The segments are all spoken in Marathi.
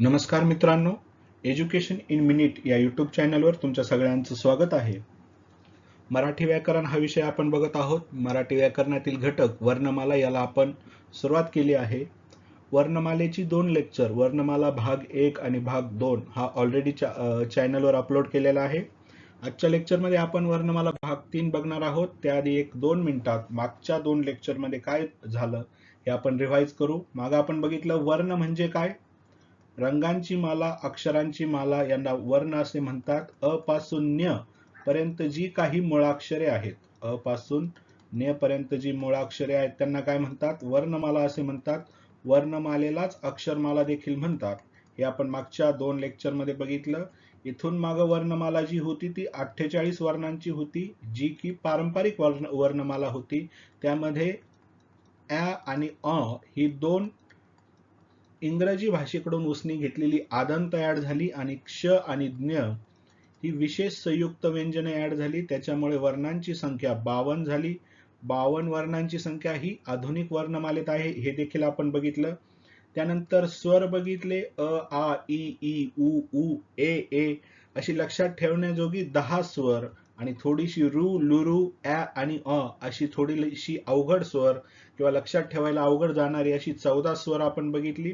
नमस्कार मित्रांनो एज्युकेशन इन मिनिट या यूट्यूब चॅनलवर तुमच्या सगळ्यांचं स्वागत आहे. मराठी व्याकरण हा विषय आपण बघत आहोत. मराठी व्याकरणातील घटक वर्णमाला याला आपण सुरुवात केली आहे. वर्णमालेची दोन लेक्चर वर्णमाला भाग एक आणि भाग दोन हा ऑलरेडी चॅनलवर अपलोड केलेला आहे. आजच्या लेक्चरमध्ये आपण वर्णमाला भाग तीन बघणार आहोत. त्याआधी एक दोन मिनिटात मागच्या दोन लेक्चरमध्ये काय झालं हे आपण रिव्हाइज करू. मागं आपण बघितलं वर्ण म्हणजे काय? रंगांची माला अक्षरांची माला यांना वर्ण असे म्हणतात. अ पासून न्य पर्यंत जी काही मुळाक्षरे आहेत. अ पासून न्य पर्यंत जी मुळाक्षरे आहेत त्यांना काय म्हणतात? वर्णमाला असे म्हणतात. वर्णमालेलाच अक्षरमाला देखील म्हणतात. हे आपण मागच्या दोन लेक्चरमध्ये बघितलं. इथून माग वर्णमाला जी होती ती अठ्ठेचाळीस वर्णांची होती जी की पारंपरिक वर्ण वर्णमाला होती. त्यामध्ये ॲ आणि अ ही दोन इंग्रजी भाषेकडून उसनी घेतलेली आदन तयार झाली आणि क्ष आणि ज्ञ ही विशेष संयुक्त व्यंजने ॲड झाली. त्याच्यामुळे वर्णांची संख्या बावन झाली. बावन वर्णांची संख्या ही आधुनिक वर्णमालेत आहे. हे देखील आपण बघितलं. त्यानंतर स्वर बघितले. अ आ इ ई उ उ ए ए अशी लक्षात ठेवण्याजोगी दहा स्वर आणि थोडीशी रु लुरू ॲ आणि अ अशी थोडीशी अवघड स्वर किंवा लक्षात ठेवायला अवघड जाणारी अशी चौदा स्वर आपण बघितली.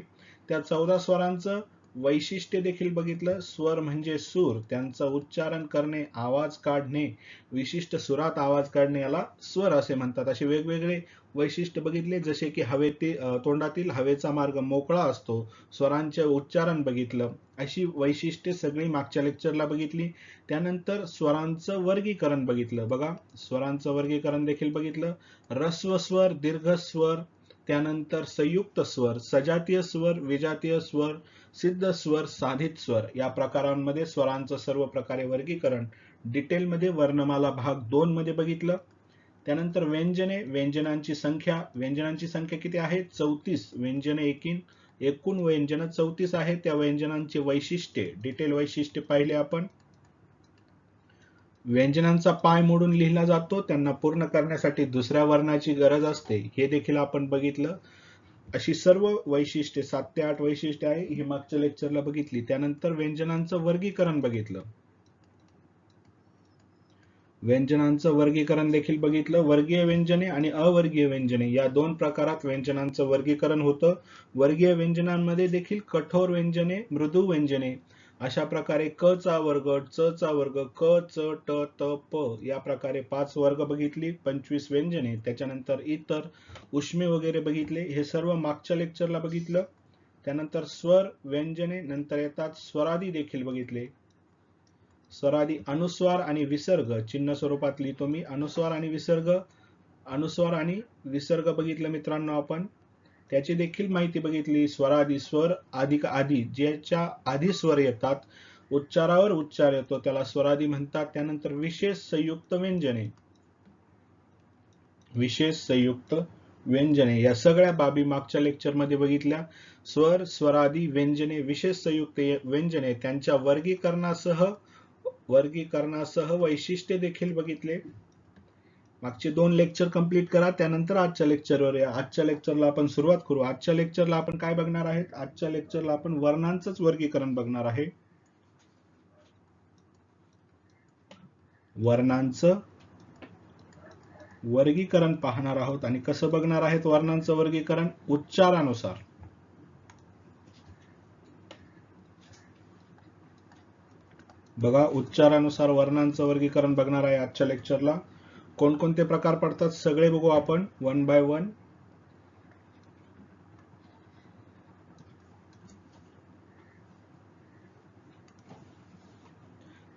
त्या चौदा स्वरांचं वैशिष्ट्य देखील बघितलं. स्वर म्हणजे सूर. त्यांचं उच्चारण करणे आवाज काढणे विशिष्ट सुरात आवाज काढणे याला स्वर असे म्हणतात. असे वेगवेगळे वैशिष्ट्य बघितले जसे की हवेते तोंडातील हवेचा मार्ग मोकळा असतो. स्वरांचे उच्चारण बघितलं. अशी वैशिष्ट्ये सगळी मागच्या लेक्चरला बघितली. त्यानंतर स्वरांचं वर्गीकरण बघितलं. बघा स्वरांचं वर्गीकरण देखील बघितलं. रस्व स्वर दीर्घ स्वर त्यानंतर संयुक्त स्वर सजातीय स्वर विजातीय स्वर सिद्ध स्वर साधित स्वर या प्रकारांमध्ये स्वरांचं सर्व प्रकारे वर्गीकरण डिटेलमध्ये वर्णमाला भाग दोन मध्ये बघितलं. त्यानंतर व्यंजने व्यंजनांची संख्या व्यंजनांची संख्या किती आहे? चौतीस. व्यंजने एकीन एकूण व्यंजन चौतीस आहे. त्या व्यंजनांची वैशिष्ट्ये डिटेल वैशिष्ट्ये पाहिले आपण. व्यंजनांचा पाय मोडून लिहिला जातो त्यांना पूर्ण करण्यासाठी दुसऱ्या वर्णाची गरज असते. हे देखील आपण बघितलं. अशी सर्व वैशिष्ट्ये सात ते आठ वैशिष्ट्ये आहे ही मागच्या लेक्चरला बघितली. त्यानंतर व्यंजनांचं वर्गीकरण बघितलं. व्यंजनांचं वर्गीकरण देखील बघितलं. वर्गीय व्यंजने आणि अवर्गीय व्यंजने या दोन प्रकारात व्यंजनांचं वर्गीकरण होतं. वर्गीय व्यंजनांमध्ये देखील कठोर व्यंजने मृदू व्यंजने अशा प्रकारे क चा वर्ग च चा वर्ग क च ट त प या प्रकारे पाच वर्ग बघितली पंचवीस व्यंजने त्याच्यानंतर इतर उष्मे वगैरे बघितले हे सर्व मागच्या लेक्चरला बघितलं. त्यानंतर स्वर व्यंजने नंतर येतात स्वरादी देखील बघितले. स्वरादी अनुस्वार आणि विसर्ग चिन्ह स्वरूपात लिहितो मी अनुस्वार आणि विसर्ग. अनुस्वार आणि विसर्ग बघितलं मित्रांनो आपण. त्याची देखील माहिती बघितली. स्वरादी स्वर अधिक आधी ज्याच्या आधी स्वर येतात उच्चारावर उच्चार येतो. त्याला स्वरादी म्हणतात. त्यानंतर विशेष संयुक्त व्यंजने. विशेष संयुक्त व्यंजने. या सगळ्या बाबी मागच्या लेक्चरमध्ये बघितल्या. स्वर स्वरादी व्यंजने विशेष संयुक्त व्यंजने त्यांच्या वर्गीकरणासह वर्गीकरणासह वैशिष्ट्ये देखील बघितले. मागचे दोन लेक्चर कंप्लीट करा त्यानंतर आजच्या लेक्चरवर या. आजच्या लेक्चरला आपण सुरुवात करू. आजच्या लेक्चरला आपण काय बघणार आहेत? आजच्या लेक्चरला आपण वर्णांचंच वर्गीकरण बघणार आहे. वर्णांचं वर्गीकरण पाहणार आहोत. आणि कसं बघणार आहेत वर्णांचं वर्गीकरण? उच्चारानुसार. बघा उच्चारानुसार वर्णांचं वर्गीकरण बघणार आहे आजच्या लेक्चरला कोणकोणते प्रकार पडतात सगळे बघू आपण. वन बाय वन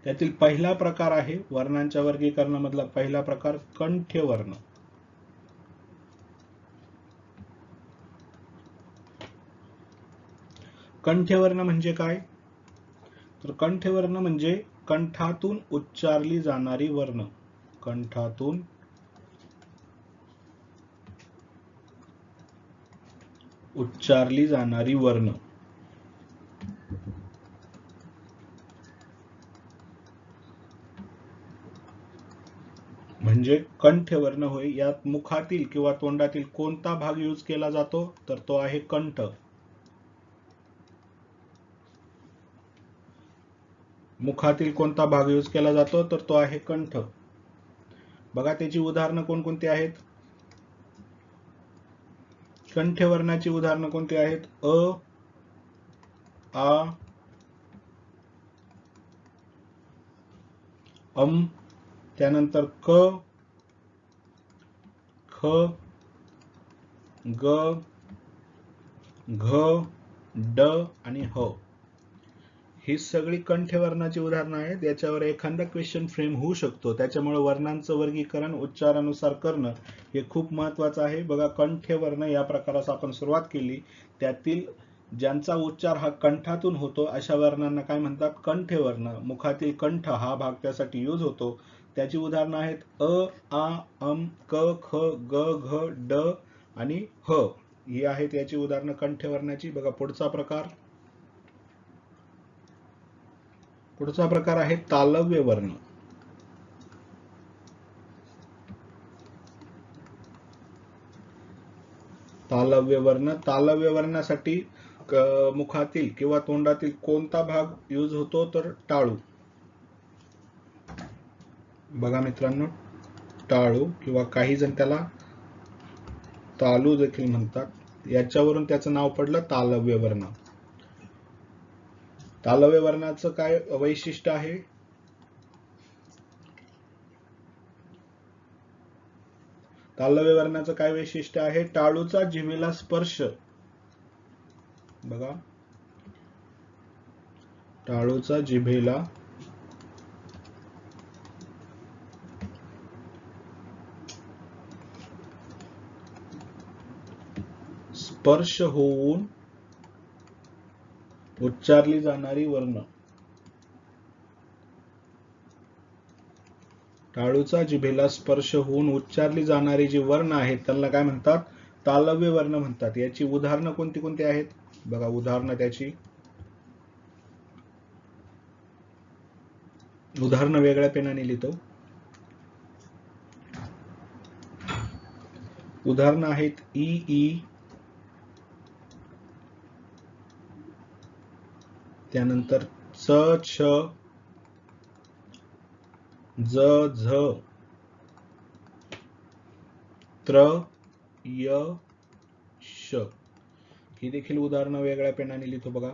त्यातील पहिला प्रकार आहे वर्णांच्या वर्गीकरणामधला पहिला प्रकार कंठ्यवर्ण कंठ्यवर्ण म्हणजे काय? तर कंठ्यवर्ण म्हणजे कंठातून उच्चारली जाणारी वर्ण. कंठातून. उच्चारली जाणारी वर्ण. म्हणजे कंठ वर्ण होय यात मुखातील किंवा तोंडातील कोणता भाग यूज केला जातो? तर तो आहे कंठ. मुखातील कोणता भाग यूज केला जातो? तर तो आहे कंठ. बघा त्याची उदाहरणं कोणकोणती आहेत कंठवर्णाची उदाहरणं कोणती आहेत अ आ अम त्यानंतर क ख ग घ ड आणि ह हो। ही सगळी कंठवर्णाची उदाहरणं आहेत. याच्यावर एखादा क्वेश्चन फ्रेम होऊ शकतो. त्याच्यामुळे वर्णांचं वर्गीकरण उच्चारानुसार करणं हे खूप महत्वाचं आहे. बघा कंठवर्ण या प्रकारास आपण सुरुवात केली. त्यातील ज्यांचा उच्चार हा कंठातून होतो अशा वर्णांना काय म्हणतात? कंठवर्ण. मुखातील कंठ हा भाग त्यासाठी यूज होतो. त्याची उदाहरणं आहेत. अ आ अम क ख ग घ ड आणि ह. ही आहेत याची उदाहरणं कंठवर्णाची. बघा पुढचा प्रकार. पुढचा प्रकार आहे तालव्य वर्ण. तालव्य वर्ण तालव्य वर्णासाठी मुखातील किंवा तोंडातील कोणता भाग यूज होतो तर टाळू. बघा मित्रांनो टाळू किंवा काही जण त्याला तालू देखील म्हणतात. याच्यावरून त्याचं नाव पडलं तालव्य वर्ण. तालव्य वर्णाचं काय वैशिष्ट्य आहे? तालव्य वर्णाचं काय वैशिष्ट्य आहे? टाळूचा जिमेला स्पर्श. बघा. टाळूचा जिभेला स्पर्श होऊन उच्चारली जाणारी वर्ण. टाळूचा जिभेला स्पर्श होऊन उच्चारली जाणारी जी वर्ण आहेत त्यांना काय म्हणतात? तालव्य वर्ण म्हणतात. याची उदाहरणं कोणती कोणती आहेत? बघा उदाहरणं त्याची. उदाहरणं वेगळ्या पेनाने लिहितो. उदाहरणं आहेत ई ई त्यानंतर च छ. ज झ. त्र य श. ही देखील उदाहरणं वेगळ्या पेनाने लिहितो बघा.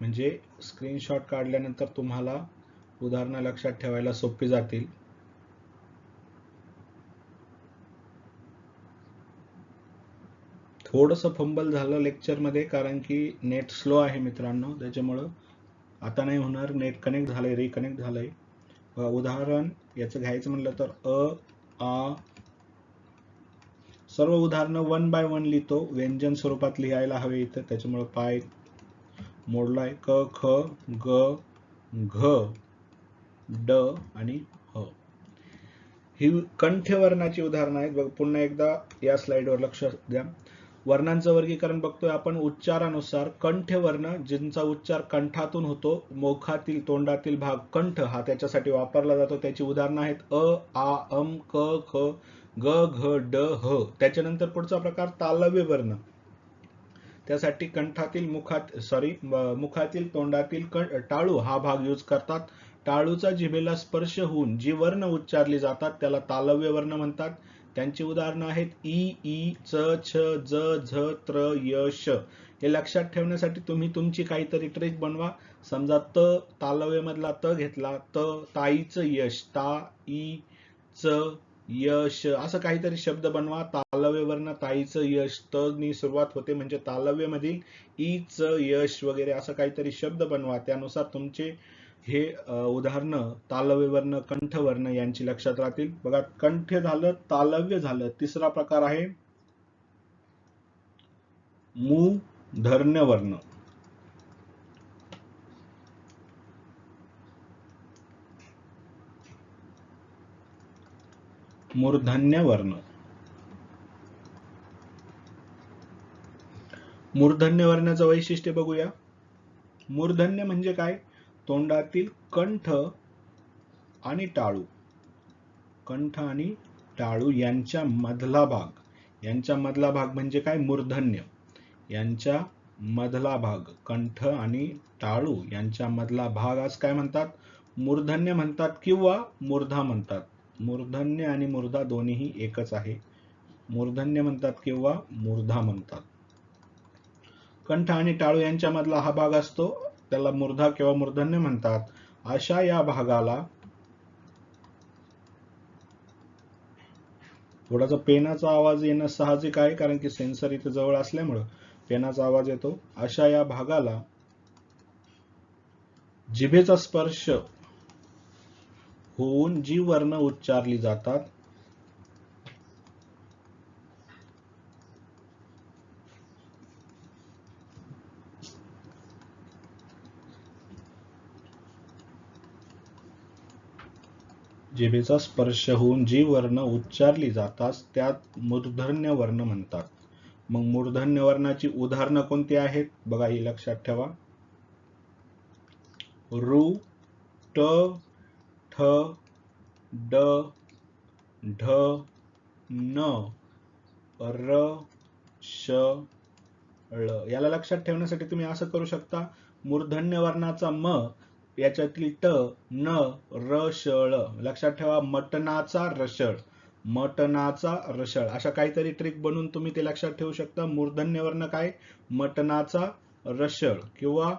म्हणजे स्क्रीनशॉट काढल्यानंतर तुम्हाला उदाहरणं लक्षात ठेवायला सोपी जातील. थोडंसं फंबल झालं लेक्चरमध्ये कारण की नेट स्लो आहे मित्रांनो. त्याच्यामुळं आता नाही होणार. नेट कनेक्ट झालंय रिकनेक्ट झालंय. उदाहरण याचं घ्यायचं म्हणलं तर अ आ सर्व उदाहरणं वन बाय वन लिहितो. व्यंजन स्वरूपात लिहायला हवे इथं. त्याच्यामुळं पाय मोडलाय. क ख ग घ ड आणि ह. ही कंठ्यवर्णाची उदाहरणं आहेत. बघ पुन्हा एकदा या स्लाइडवर लक्ष द्या. वर्णांचं वर्गीकरण बघतोय आपण उच्चारानुसार. कंठ वर्ण ज्यांचा उच्चार कंठातून होतो मुखातील तोंडातील भाग कंठ हा त्याच्यासाठी वापरला जातो. त्याची उदाहरणं आहेत अ आ अम क ख ग घ ड ह. त्याच्यानंतर पुढचा प्रकार तालव्य वर्ण. त्यासाठी कंठातील मुखात सॉरी मुखातील तोंडातील क- टाळू हा भाग यूज करतात. टाळूचा जिभेला स्पर्श होऊन जी वर्ण उच्चारली जातात त्याला तालव्य वर्ण म्हणतात. त्यांची उदाहरणं आहेत ई ई च छ ज झ त्र य श. हे लक्षात ठेवण्यासाठी तुम्ही तुमची काहीतरी ट्रिक बनवा. समजा त तालवेमधला त घेतला. त ताईचं यश. ता ई च यश असं काहीतरी शब्द बनवा. तालव्यवर्ण ताईचं यश त सुरुवात होते म्हणजे तालव्यमधील ई च यश वगैरे असं काहीतरी शब्द बनवा. त्यानुसार तुमचे हे उदाहरण उदाहरणं तालव्य वर्ण कंठ वर्ण यांची लक्षात राहतील. बघा कंठ झालं तालव्य झालं. तिसरा प्रकार आहे मूर्धन्य वर्ण मूर्धन्य वर्ण मूर्धन्य वर्णाचं वैशिष्ट्य बघूया. मूर्धन्य म्हणजे काय? तोंडातील कंठ आणि टाळू. कंठ आणि टाळू यांच्या मधला भाग. यांच्या मधला भाग म्हणजे काय? मूर्धन्य. यांच्या मधला भाग कंठ आणि टाळू यांच्या मधला भाग आज काय म्हणतात? मूर्धन्य म्हणतात किंवा मूर्धा म्हणतात. मूर्धन्य आणि मूर्धा दोन्हीही एकच आहे. मूर्धन्य म्हणतात किंवा मूर्धा म्हणतात. कंठ आणि टाळू यांच्या मधला हा भाग असतो. त्याला मूर्धा किंवा मूर्धन्य म्हणतात. अशा या भागाला थोडासा पेनाचा आवाज येणं साहजिक आहे कारण की सेन्सर इथे जवळ असल्यामुळं पेनाचा आवाज येतो. अशा या भागाला जिभेचा स्पर्श होऊन जी वर्ण उच्चारली जातात जेबेचा स्पर्श होऊन जी वर्ण उच्चारली जातात त्यात मूर्धन्य वर्ण म्हणतात. मग मूर्धन्य वर्णाची उदाहरणं कोणती आहेत? बघा ही लक्षात ठेवा. रु ट ठ ड ढ न र श ळ. याला लक्षात ठेवण्यासाठी तुम्ही असं करू शकता. मूर्धन्य वर्णाचा म याच्यातली ट न र श ळ. लक्षात ठेवा मटनाचा रसळ मटनाचा रसळ अशा काहीतरी ट्रिक बनवून तुम्ही ते लक्षात ठेवू शकता. मूर्धन्य वर्ण काय? मटनाचा रसळ किंवा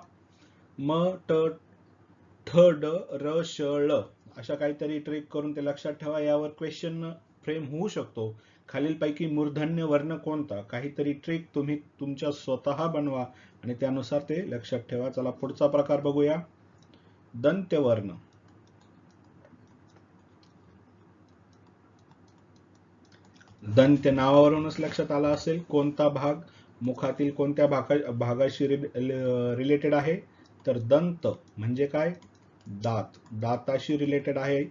म ट ठ ड र श ळ अशा काहीतरी ट्रिक करून ते लक्षात ठेवा. यावर क्वेश्चन फ्रेम होऊ शकतो. खालीलपैकी मूर्धन्य वर्ण कोणता? काहीतरी ट्रिक तुम्ही तुमच्या स्वतः बनवा आणि त्यानुसार ते लक्षात ठेवा. चला पुढचा प्रकार बघूया. दंत्यवर्ण. दंत्य नावावरूनच लक्षात आला असेल कोणता भाग? मुखातील कोणत्या भागा भागाशी रिलेटेड आहे? तर दंत म्हणजे काय? दात. दाताशी रिलेटेड आहे.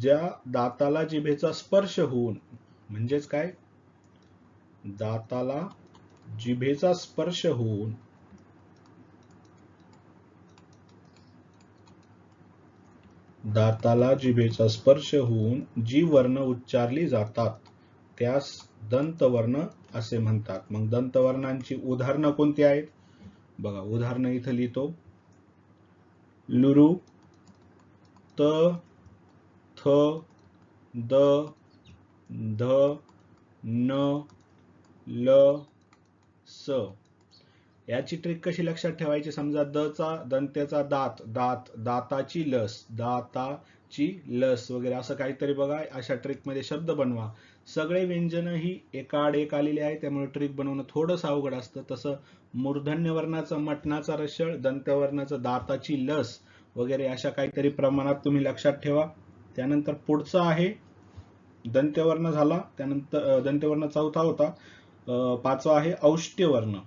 ज्या दाताला जिभेचा स्पर्श होऊन म्हणजेच काय? दाताला जिभेचा स्पर्श होऊन दाताला जिभेचा स्पर्श होऊन जी वर्ण उच्चारली जातात त्यास दंतवर्ण असे म्हणतात. मग दंतवर्णांची उदाहरणं कोणती आहेत? बघा उदाहरणं इथं लिहितो. लुरु त थ द ध न ल स. याची ट्रिक कशी लक्षात ठेवायची? समजा द चा दंत्याचा दात दात दाताची लस दाताची लस वगैरे असं काहीतरी बघा अशा ट्रिकमध्ये शब्द बनवा. सगळे व्यंजन ही एकाड एक आलेले आहे त्यामुळे ट्रिक बनवणं थोडंसं अवघड असतं. तसं मूर्धन्य वर्णाचं मटणाचा रशळ दंतवर्णाचं दाताची लस वगैरे अशा काहीतरी प्रमाणात तुम्ही लक्षात ठेवा. त्यानंतर पुढचा आहे दंत्यवर्ण झाला त्यानंतर दंत्यवर्ण चौथा होता. पाचवा आहे औष्ट्यवर्ण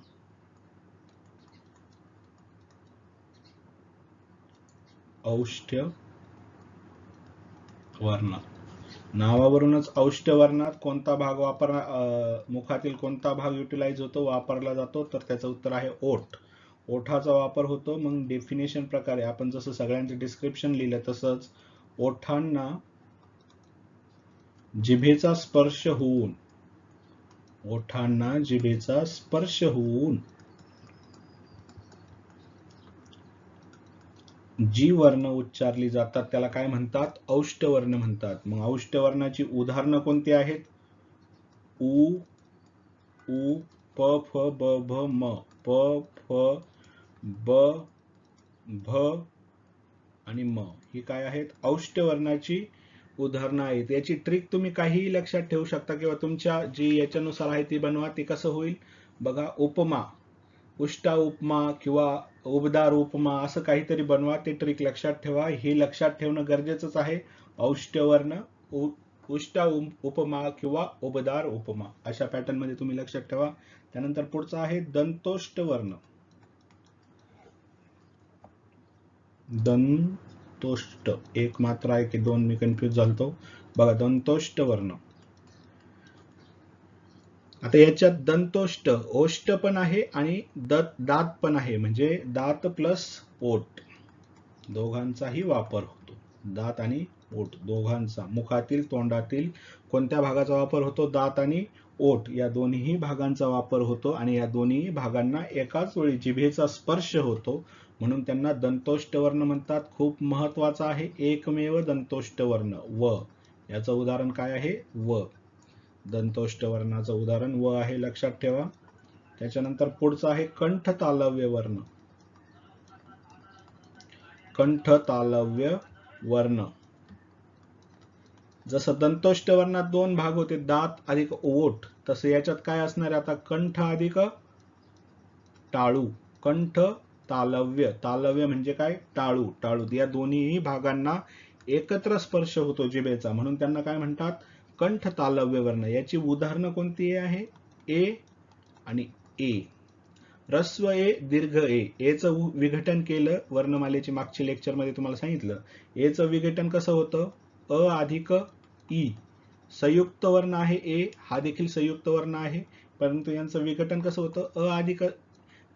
औष्ट्य वर्ण. नावावरूनच औष्ट्य वर्णात कोणता भाग वापर मुखातील कोणता भाग युटिलाइज होतो वापरला जातो? तर त्याचं उत्तर आहे ओठ. ओठाचा वापर होतो. मग डेफिनेशन प्रकारे आपण जसं सगळ्यांचं डिस्क्रिप्शन लिहिलं तसंच ओठांना जिभेचा स्पर्श होऊन ओठांना जिभेचा स्पर्श होऊन जी वर्ण उच्चारली जातात त्याला काय म्हणतात? औष्टवर्ण म्हणतात. मग औष्टवर्णाची उदाहरणं कोणती आहेत? उ उ प फ ब भ म. प फ ब भ आणि म. ही काय आहेत? औष्टवर्णाची उदाहरणं आहेत. याची ट्रिक तुम्ही काहीही लक्षात ठेवू शकता किंवा तुमच्या जी याच्यानुसार आहे ती बनवा ती कसं होईल? बघा उपमा. उष्टा उपमा किंवा उबदार उपमा असं काहीतरी बनवा. ते ट्रिक लक्षात ठेवा. हे लक्षात ठेवणं गरजेचंच आहे. औष्ट्यवर्ण उष्टा उपमा किंवा उबदार उपमा. अशा पॅटर्नमध्ये तुम्ही लक्षात ठेवा. त्यानंतर पुढचा आहे दंतोष्ट वर्ण दंतोष्ट. एक मात्र आहे की दोन मी कन्फ्युज झालतो. बघा दंतोष्ट वर्ण आता याच्यात दंतोष्ट ओष्ट पण आहे आणि दत दात पण आहे. म्हणजे दात प्लस पोट. दोघांचाही वापर होतो. दात आणि ओठ दोघांचा. मुखातील तोंडातील कोणत्या भागाचा वापर होतो? दात आणि ओठ. या दोन्ही भागांचा वापर होतो आणि या दोन्ही भागांना एकाच वेळी जिभेचा स्पर्श होतो. म्हणून त्यांना दंतोष्ट वर्ण म्हणतात. खूप महत्त्वाचा आहे. एकमेव दंतोष्ट वर्ण. व. याचं उदाहरण काय आहे? व. दंतोष्ट वर्णाचं उदाहरण व आहे लक्षात ठेवा. त्याच्यानंतर पुढचं आहे कंठ तालव्य वर्ण. कंठ तालव्य वर्ण जसं दंतोष्ट वर्णात दोन भाग होते दात अधिक ओठ तसं याच्यात काय असणार आहे आता? कंठ अधिक टाळू. कंठ तालव्य तालव्य म्हणजे काय? टाळू. टाळू. या दोन्ही भागांना एकत्र स्पर्श होतो जिभेचा. म्हणून त्यांना काय म्हणतात? कंठ तालव्य वर्ण याची उदाहरणं कोणती आहे? ए आणि ए. रस्व ए दीर्घ ए. एचं विघटन केलं वर्णमालेची मागच्या लेक्चरमध्ये तुम्हाला सांगितलं. एचं विघटन कसं होतं? अ अधिक ई. संयुक्त वर्ण आहे ए हा देखील संयुक्त वर्ण आहे. परंतु यांचं विघटन कसं होतं? अ अधिक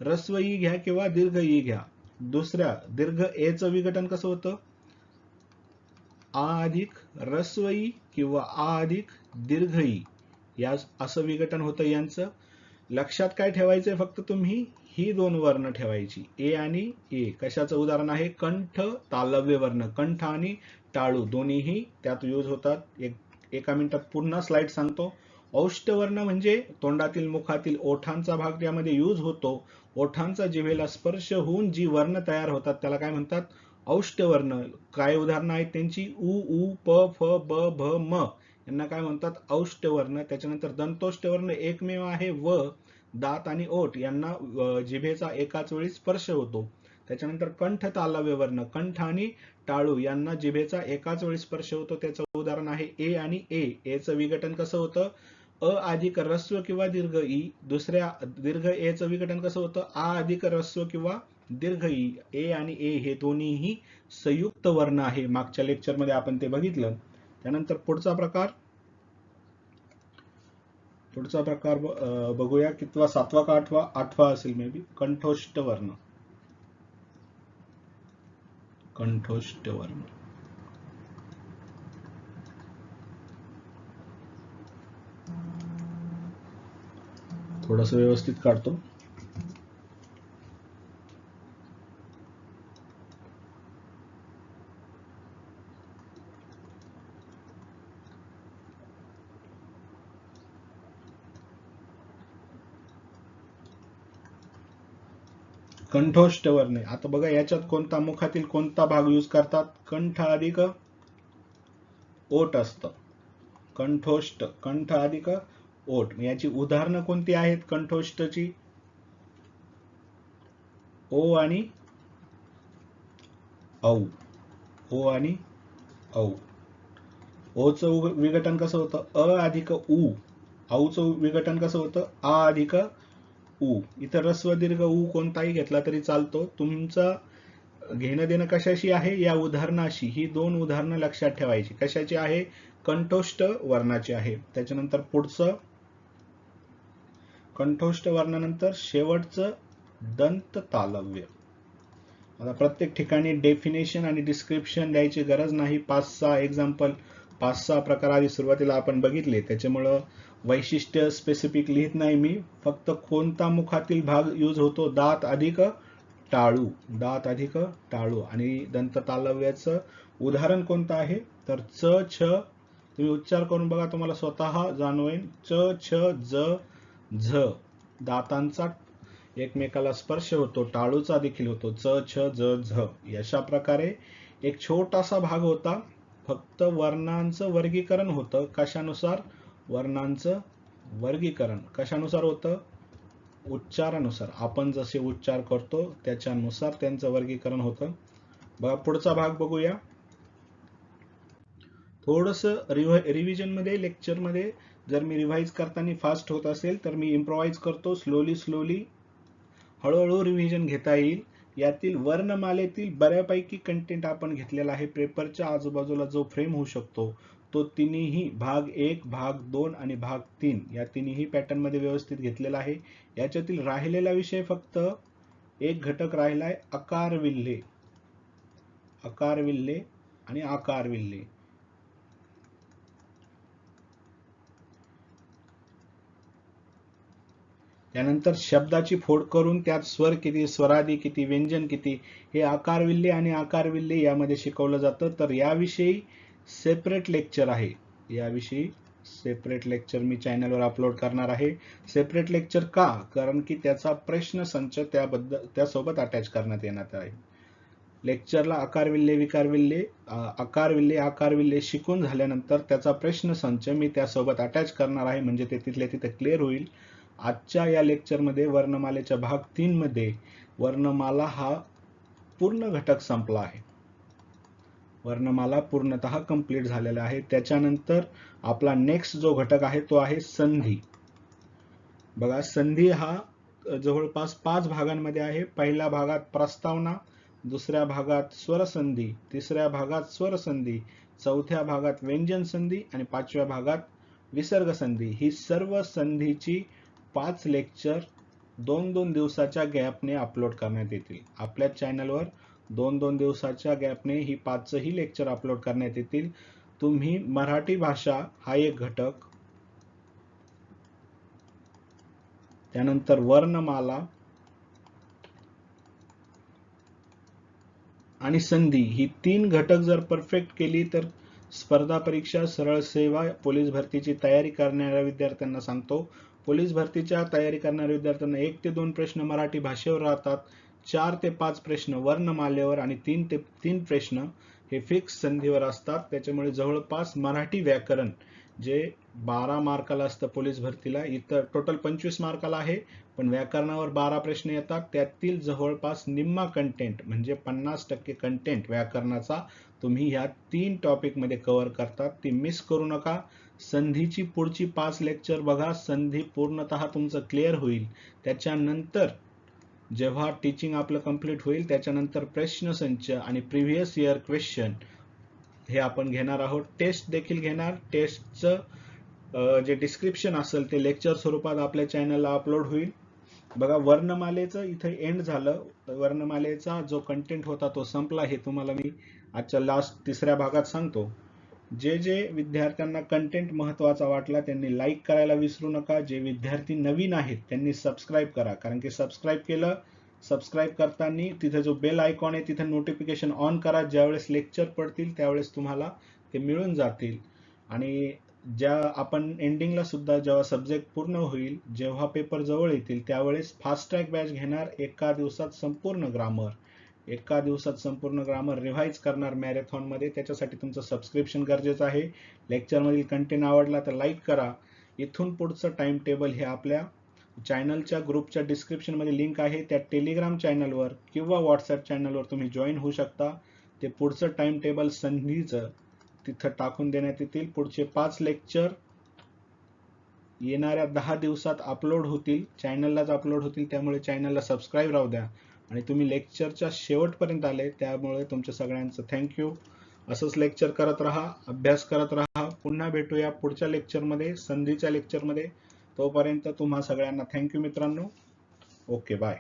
रस्व ई घ्या किंवा दीर्घ ई घ्या. दुसऱ्या दीर्घ एचं विघटन कसं होतं? आ अधिक रस्व ई किंवा आ अधिक दीर्घ ई या असं विघटन होतं यांचं. लक्षात काय ठेवायचंय फक्त तुम्ही? ही दोन वर्ण ठेवायची. ए आणि ए. कशाचं उदाहरण आहे? कंठ तालव्य वर्ण. कंठ आणि टाळू. दोन्हीही त्यात यूज होतात. एक एका मिनिटात पुन्हा स्लाइड सांगतो. औष्टवर्ण म्हणजे तोंडातील मुखातील ओठांचा भाग यामध्ये यूज होतो. ओठांचा जिभेला स्पर्श होऊन जी वर्ण तयार होतात त्याला काय म्हणतात? औष्टवर्ण काय उदाहरणं आहेत त्यांची? उ उ प फ ब भ म. यांना काय म्हणतात? औष्टवर्ण त्याच्यानंतर दंतोष्टवर्ण एकमेव आहे व दात आणि ओठ. यांना जिभेचा एकाच वेळी स्पर्श होतो. त्याच्यानंतर कंठ तालव्य वर्ण कंठ आणि टाळू. यांना जिभेचा एकाच वेळी स्पर्श होतो. त्याचं उदाहरण आहे ए आणि ए. एचं विघटन कसं होतं? अ अधिक रस्व किंवा दीर्घ ई. दुसऱ्या दीर्घ एचं विघटन कसं होतं? आ अधिक रस्व किंवा दीर्घ ई ए आणि ए हे दोन्हीही संयुक्त वर्ण आहे. मागच्या लेक्चरमध्ये आपण ते बघितलं. त्यानंतर पुढचा प्रकार. पुढचा प्रकार बघूया कितवा सातवा का आठवा आठवा असेल मे बी कंठोष्ट वर्ण. कंठोष्ट वर्ण. थोडस व्यवस्थित काढतो. कंठोष्टवर्णे. आता बघा याच्यात कोणता मुखातील कोणता भाग यूज करतात? कंठ अधिक ओट असत. कंठोष्ट कंठ अधिक ओट याची उदाहरणं कोणती आहेत कंठोष्टची? ओ आणि औ. ओ आणि औ. ओचं विघटन कसं होतं? अ अधिक उ. औचं विघटन कसं होतं? आ अधिक उ. इथं रस्व दीर्घ उ कोणताही घेतला तरी चालतो. तुमचं घेणं देणं कशाशी आहे? या उदाहरणाशी. ही दोन उदाहरणं लक्षात ठेवायची. कशाची आहे? कंठोष्ट वर्णाची आहे. त्याच्यानंतर पुढचं. कंठोष्ट वर्णानंतर शेवटचं दंत तालव्य आता प्रत्येक ठिकाणी डेफिनेशन आणि डिस्क्रिप्शन द्यायची गरज नाही. पाच सहा एक्झाम्पल पाच सहा प्रकार आधी सुरुवातीला आपण बघितले. त्याच्यामुळं वैशिष्ट्य स्पेसिफिक लिहित नाही मी. फक्त कोणता मुखातील भाग यूज होतो? दात अधिक टाळू. दात अधिक टाळू. आणि दंत तालव्याचं उदाहरण कोणतं आहे? तर च छ. तुम्ही उच्चार करून बघा तुम्हाला स्वतः जाणवेन. च छ ज झ. दातांचा एकमेकाला स्पर्श होतो. टाळूचा देखील होतो. च छ ज झ. अशा प्रकारे एक छोटासा भाग होता. फक्त वर्णांचं वर्गीकरण होतं. कशानुसार? वर्णांचं वर्गीकरण कशानुसार होतं? उच्चारानुसार. आपण जसे उच्चार करतो त्याच्यानुसार त्यांचं वर्गीकरण होतं. बघा पुढचा भाग बघूया. थोडस रिव्ह रिव्हिजनमध्ये लेक्चरमध्ये जर मी रिव्हाइज करताना फास्ट होत असेल तर मी इम्प्रोवाइज करतो स्लोली स्लोली हळूहळू रिव्हिजन घेता येईल. यातील वर्णमालेतील बऱ्यापैकी कंटेंट आपण घेतलेला आहे. पेपरच्या आजूबाजूला जो फ्रेम होऊ शकतो तो तिन्ही भाग एक भाग दोन आणि भाग तीन या तिन्ही पॅटर्नमध्ये व्यवस्थित घेतलेला आहे. याच्यातील राहिलेला विषय फक्त एक घटक राहिलाय अकार विल्हे अकार विल्हे आणि आकार विल्हे त्यानंतर शब्दाची फोड करून त्यात स्वर किती स्वरादी किती व्यंजन किती हे आकारविल्ले आणि आकारविल्ले यामध्ये शिकवलं जातं. तर याविषयी सेपरेट लेक्चर आहे. याविषयी सेपरेट लेक्चर मी चॅनलवर अपलोड करणार आहे. सेपरेट लेक्चर का? कारण की त्याचा प्रश्न संच त्याबद्दल त्यासोबत अटॅच करण्यात येणार आहे. लेक्चरला आकारविल्ले विकारविल्ले अ, आकारविल्ले शिकून झाल्यानंतर त्याचा प्रश्न संच मी त्यासोबत अटॅच करणार आहे. म्हणजे ते तिथल्या तिथे क्लिअर होईल. आजच्या या लेक्चरमध्ये वर्णमालेच्या भाग तीनमध्ये वर्णमाला हा पूर्ण घटक संपला आहे. वर्णमाला पूर्णतः कंप्लीट झालेला आहे. त्याच्यानंतर आपला नेक्स्ट जो घटक आहे तो आहे संधी. बघा संधी हा जवळपास पाच भागांमध्ये आहे. पहिल्या भागात प्रस्तावना दुसऱ्या भागात स्वरसंधी तिसऱ्या भागात स्वरसंधी चौथ्या भागात व्यंजन संधी आणि पाचव्या भागात विसर्ग संधी ही सर्व संधीची पाच लेक्चर दोन दोन दिवसाच्या गॅपने अपलोड करण्यात येतील. आपल्या चॅनलवर दोन दोन दिवसाच्या गॅपने ही पाचही लेक्चर अपलोड करण्यात येतील. तुम्ही मराठी भाषा हा एक घटक. त्यानंतर वर्णमाला. आणि संधी. ही तीन घटक जर परफेक्ट केली तर स्पर्धा परीक्षा सरळ सेवा पोलीस भरतीची तयारी करणाऱ्या विद्यार्थ्यांना सांगतो. पोलीस भरतीच्या तयारी करणाऱ्या विद्यार्थ्यांना एक ते दोन प्रश्न मराठी भाषेवर राहतात. चार ते पाच प्रश्न वर्णमालेवर आणि तीन ते तीन प्रश्न हे फिक्स संधीवर असतात. त्याच्यामुळे जवळपास मराठी व्याकरण जे बारा मार्काला असतं पोलीस भरतीला इतर टोटल पंचवीस मार्काला आहे. पण व्याकरणावर बारा प्रश्न येतात. त्यातील जवळपास निम्मा कंटेंट म्हणजे पन्नास टक्के कंटेंट व्याकरणाचा तुम्ही ह्या तीन टॉपिकमध्ये कव्हर करतात. ती मिस करू नका. संधीची पुढची पाच लेक्चर बघा. संधी पूर्णतः तुमचं क्लिअर होईल. त्याच्यानंतर जेव्हा टीचिंग आपलं कंप्लीट होईल त्याच्यानंतर प्रश्नसंच आणि प्रिव्हियस इयर क्वेश्चन हे आपण घेणार आहोत. टेस्ट देखील घेणार. टेस्टचं जे डिस्क्रिप्शन असेल ते लेक्चर स्वरूपात आपल्या चॅनलला अपलोड होईल. बघा वर्णमालेचं इथं एंड झालं. वर्णमालेचा जो कंटेंट होता तो संपला. हे तुम्हाला मी आजच्या लास्ट तिसऱ्या भागात सांगतो. जे जे विद्यार्थ्यांना कंटेंट महत्त्वाचा वाटला त्यांनी लाईक करायला विसरू नका. जे विद्यार्थी नवीन आहेत त्यांनी सबस्क्राईब करा. कारण की सबस्क्राईब केलं सबस्क्राईब करताना तिथे जो बेल आयकॉन आहे तिथे नोटिफिकेशन ऑन करा. ज्यावेळेस लेक्चर पडतील त्यावेळेस तुम्हाला ते मिळून जातील. आणि ज्या आपण एंडिंगला सुद्धा जेव्हा सब्जेक्ट पूर्ण होईल जेव्हा पेपर जवळ येतील त्यावेळेस फास्ट ट्रॅक बॅच घेणार एका दिवसात संपूर्ण ग्रामर एका दिवसात संपूर्ण ग्रामर रिव्हाइज करणार मॅरेथॉनमध्ये त्याच्यासाठी तुमचं सबस्क्रिप्शन गरजेचं आहे. लेक्चरमधील कंटेंट आवडला तर लाईक करा. इथून पुढचं टाइम टेबल हे आपल्या चॅनलच्या ग्रुपच्या डिस्क्रिप्शनमध्ये लिंक आहे. त्या टेलिग्राम चॅनलवर किंवा व्हॉट्सअप चॅनलवर तुम्ही जॉईन होऊ शकता. ते पुढचं टाइम टेबल संधीचं तिथं टाकून देण्यात येतील. पुढचे पाच लेक्चर येणाऱ्या दहा दिवसात अपलोड होतील. चॅनललाच अपलोड होतील. त्यामुळे चॅनलला सबस्क्राईब राहू द्या. आणि तुम्ही लेक्चरच्या शेवटपर्यंत आले त्यामुळे तुमच्या सगळ्यांचं थँक्यू असंच लेक्चर करत राहा अभ्यास करत राहा. पुन्हा भेटूया पुढच्या लेक्चरमध्ये संधीच्या लेक्चरमध्ये. तोपर्यंत तुम्हा सगळ्यांना थँक्यू मित्रांनो. Okay bye